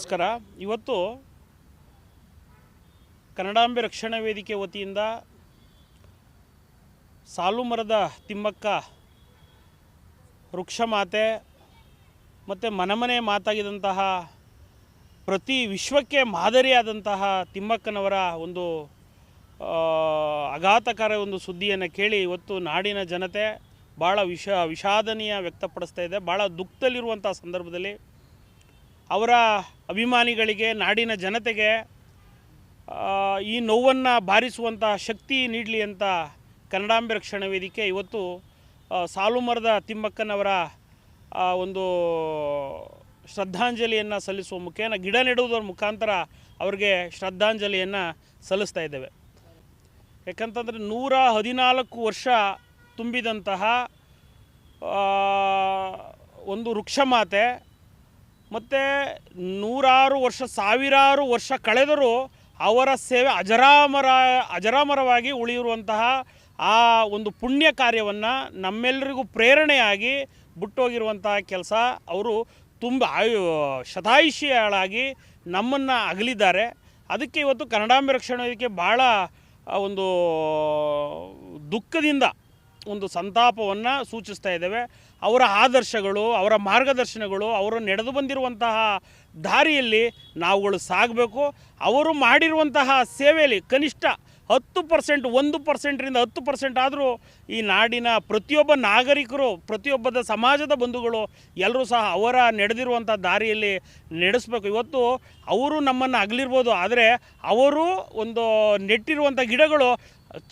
ನಮಸ್ಕಾರ. ಇವತ್ತು ಕನ್ನಡಾಂಬೆ ರಕ್ಷಣಾ ವೇದಿಕೆ ವತಿಯಿಂದ ಸಾಲು ಮರದ ತಿಮ್ಮಕ್ಕ ವೃಕ್ಷಮಾತೆ ಮತ್ತು ಮನಮನೆ ಮಾತಾಗಿದಂತಹ ಪ್ರತಿ ವಿಶ್ವಕ್ಕೆ ಮಾದರಿಯಾದಂತಹ ತಿಮ್ಮಕ್ಕನವರ ಒಂದು ಆ, ಆಘಾತಕಾರ ಒಂದು ಸುದ್ದಿಯನ್ನು ಕೇಳಿ ಇವತ್ತು ನಾಡಿನ ಜನತೆ ಭಾಳ ವಿಷ ವಿಷಾದನೀಯ ವ್ಯಕ್ತಪಡಿಸ್ತಾ ಇದೆ. ಭಾಳ ದುಃಖದಲ್ಲಿರುವಂಥ ಸಂದರ್ಭದಲ್ಲಿ ಅವರ ಅಭಿಮಾನಿಗಳಿಗೆ, ನಾಡಿನ ಜನತೆಗೆ ಈ ನೋವನ್ನು ಬಾರಿಸುವಂಥ ಶಕ್ತಿ ನೀಡಲಿ ಅಂತ ಕನ್ನಡಾಂಬೆ ರಕ್ಷಣಾ ವೇದಿಕೆ ಇವತ್ತು ಸಾಲುಮರದ ಸಾಲು ಮರದ ತಿಮ್ಮಕ್ಕನವರ ಒಂದು ಶ್ರದ್ಧಾಂಜಲಿಯನ್ನು ಸಲ್ಲಿಸುವ ಮುಖೇನ ಗಿಡ ನೆಡುವುದರ ಮುಖಾಂತರ ಅವರಿಗೆ ಶ್ರದ್ಧಾಂಜಲಿಯನ್ನು ಸಲ್ಲಿಸ್ತಾ ಇದ್ದೇವೆ. ಯಾಕಂತಂದರೆ ನೂರ ಹದಿನಾಲ್ಕು ವರ್ಷ ತುಂಬಿದಂತಹ ಒಂದು ವೃಕ್ಷಮಾತೆ ಮತ್ತು ನೂರಾರು ವರ್ಷ, ಸಾವಿರಾರು ವರ್ಷ ಕಳೆದರೂ ಅವರ ಸೇವೆ ಅಜರಾಮರ, ಅಜರಾಮರವಾಗಿ ಉಳಿಯಿರುವಂತಹ ಆ ಒಂದು ಪುಣ್ಯ ಕಾರ್ಯವನ್ನು ನಮ್ಮೆಲ್ಲರಿಗೂ ಪ್ರೇರಣೆಯಾಗಿ ಬಿಟ್ಟೋಗಿರುವಂತಹ ಕೆಲಸ ಅವರು ತುಂಬ ಆಯು ಶತಾಯುಷಿಯಾಳಾಗಿ ನಮ್ಮನ್ನು ಅಗಲಿದ್ದಾರೆ. ಅದಕ್ಕೆ ಇವತ್ತು ಕನ್ನಡಾಂಬೆ ರಕ್ಷಣಾ ಇದಕ್ಕೆ ಭಾಳ ಒಂದು ದುಃಖದಿಂದ ಒಂದು ಸಂತಾಪವನ್ನು ಸೂಚಿಸ್ತಾ ಇದ್ದೇವೆ. ಅವರ ಆದರ್ಶಗಳು, ಅವರ ಮಾರ್ಗದರ್ಶನಗಳು, ಅವರು ನಡೆದು ಬಂದಿರುವಂತಹ ದಾರಿಯಲ್ಲಿ ನಾವುಗಳು ಸಾಗಬೇಕು. ಅವರು ಮಾಡಿರುವಂತಹ ಸೇವೆಯಲ್ಲಿ ಕನಿಷ್ಠ ಹತ್ತು ಪರ್ಸೆಂಟ್ ಒಂದು ಪರ್ಸೆಂಟ್ರಿಂದ ಹತ್ತು ಪರ್ಸೆಂಟ್ ಆದರೂ ಈ ನಾಡಿನ ಪ್ರತಿಯೊಬ್ಬ ನಾಗರಿಕರು, ಪ್ರತಿಯೊಬ್ಬದ ಸಮಾಜದ ಬಂಧುಗಳು ಎಲ್ಲರೂ ಸಹ ಅವರ ನಡೆದಿರುವಂಥ ದಾರಿಯಲ್ಲಿ ನಡೆಸಬೇಕು. ಇವತ್ತು ಅವರು ನಮ್ಮನ್ನು ಅಗಲಿರ್ಬೋದು, ಆದರೆ ಅವರು ಒಂದು ನೆಟ್ಟಿರುವಂಥ ಗಿಡಗಳು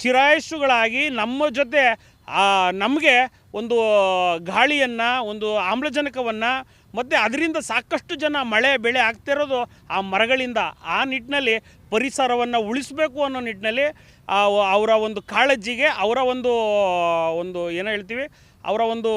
ಚಿರಾಯುಷುಗಳಾಗಿ ನಮ್ಮ ಜೊತೆ ನಮಗೆ ಒಂದು ಗಾಳಿಯನ್ನು, ಒಂದು ಆಮ್ಲಜನಕವನ್ನು, ಮತ್ತು ಅದರಿಂದ ಸಾಕಷ್ಟು ಜನ ಮಳೆ, ಬೆಳೆ ಆಗ್ತಿರೋದು ಆ ಮರಗಳಿಂದ ಆ ನಿಟ್ಟಿನಲ್ಲಿ ಪರಿಸರವನ್ನು ಉಳಿಸಬೇಕು ಅನ್ನೋ ನಿಟ್ಟಿನಲ್ಲಿ ಅವರ ಒಂದು ಕಾಳಜಿಗೆ, ಅವರ ಒಂದು ಒಂದು ಏನೋ ಹೇಳ್ತೀವಿ, ಅವರ ಒಂದು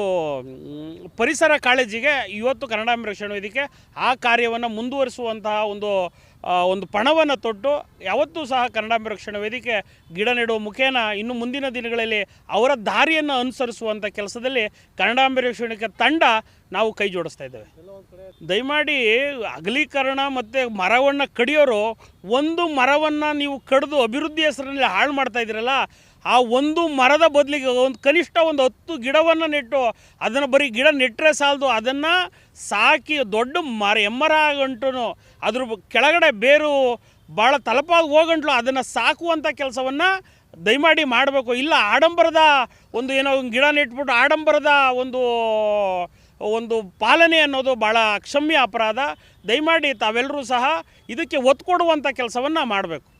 ಪರಿಸರ ಕಾಳಜಿಗೆ ಇವತ್ತು ಕನ್ನಡಾಂಬೆ ರಕ್ಷಣಾ ವೇದಿಕೆ ಆ ಕಾರ್ಯವನ್ನು ಮುಂದುವರಿಸುವಂತಹ ಒಂದು ಒಂದು ಪಣವನ್ನು ತೊಟ್ಟು ಯಾವತ್ತೂ ಸಹ ಕನ್ನಡಾಂಬೆ ರಕ್ಷಣಾ ವೇದಿಕೆ ಗಿಡ ನೆಡುವ ಮುಖೇನ ಇನ್ನು ಮುಂದಿನ ದಿನಗಳಲ್ಲಿ ಅವರ ದಾರಿಯನ್ನು ಅನುಸರಿಸುವಂಥ ಕೆಲಸದಲ್ಲಿ ಕನ್ನಡಾಂಬೆ ತಂಡ ನಾವು ಕೈ ಜೋಡಿಸ್ತಾ ಇದ್ದೇವೆ. ದಯಮಾಡಿ ಅಗಲೀಕರಣ ಮತ್ತು ಮರವನ್ನು ಕಡಿಯೋರು, ಒಂದು ಮರವನ್ನು ನೀವು ಕಡಿದು ಅಭಿವೃದ್ಧಿ ಹೆಸರಿನಲ್ಲಿ ಹಾಳು ಮಾಡ್ತಾ ಇದ್ದೀರಲ್ಲ, ಆ ಒಂದು ಮರದ ಬದಲಿಗೆ ಒಂದು ಕನಿಷ್ಠ ಒಂದು ಹತ್ತು ಗಿಡವನ್ನು ನೆಟ್ಟು, ಅದನ್ನು ಬರೀ ಗಿಡ ನೆಟ್ಟರೆ ಸಾಲದು, ಅದನ್ನು ಸಾಕಿ ದೊಡ್ಡ ಮರ, ಎಮ್ಮರ ಗಂಟು ಅದ್ರ ಕೆಳಗಡೆ ಬೇರು ಭಾಳ ತಲಪಾಗಿ ಹೋಗಂಟ್ಲು ಅದನ್ನು ಸಾಕುವಂಥ ಕೆಲಸವನ್ನು ದಯಮಾಡಿ ಮಾಡಬೇಕು. ಇಲ್ಲ, ಆಡಂಬರದ ಒಂದು ಏನೋ ಗಿಡ ನೆಟ್ಬಿಟ್ಟು ಆಡಂಬರದ ಒಂದು ಒಂದು ಪಾಲನೆ ಅನ್ನೋದು ಭಾಳ ಅಕ್ಷಮ್ಯ ಅಪರಾಧ. ದಯಮಾಡಿ ತಾವೆಲ್ಲರೂ ಸಹ ಇದಕ್ಕೆ ಒತ್ತು ಕೊಡುವಂಥ ಕೆಲಸವನ್ನು ಮಾಡಬೇಕು.